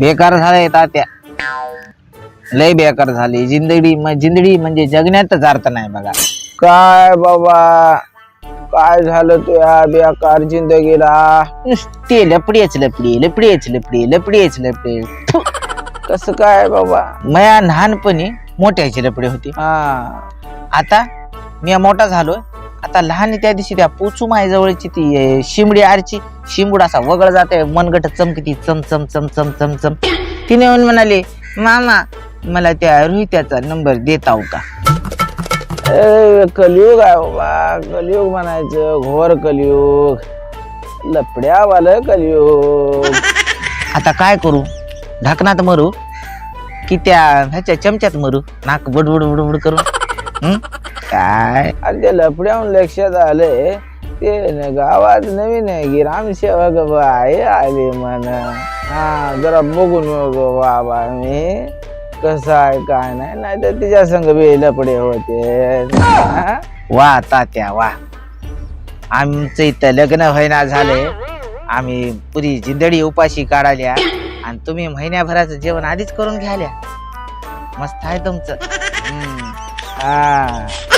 बेकार झालंय तात्या लय बेकार झाली. जिंदगी म- जिंदगी म्हणजे जगण्यातच अर्थ नाही बघा. काय बाबा? काय झालं तुया बेकार जिंदगीला? नुसते लपडीच लपडी लपडीच लपडी लपडीच लपडी. थु. कसं काय बाबा? मया लहानपणी मोठ्याची लपडी होती. हा. आता मी मोठा झालोय. आता लहान त्या दिवशी त्या पोचू माय जवळची ती शिमडी आरची शिंबूड असा वगळ जाते मनगट चमकती चम चम चम चम चम चम. तिने येऊन म्हणाले मामा मला त्या रोहित्याचा नंबर देताव का कलियुग आहे बाबा कलियुग म्हणायचं घोर कलियुग लपड्यावालं कलियुग. आता काय करू? ढाकणात मरू की त्या ह्याच्या चमच्यात मरू? नाक बुडबुड बुडबुड करून? काय? आणि ते लपड्याहून लक्षात आले ते न- गावात नवीन आहे ग्रामसेवक बाई आली म्हण. हा जरा बघून बाबा मी. कसं आहे काय नाही नाही तर तिच्या संग बी लपडे होते. हा? वा तात्या वा. आमचं इथं लग्न व्हायना झालंय आम्ही पुरी जिंदडी उपाशी काढाल्या आणि तुम्ही महिन्याभराचं जेवण आधीच करून घ्याल्या. मस्त आहे तुमचं. हम्म. हा बाबा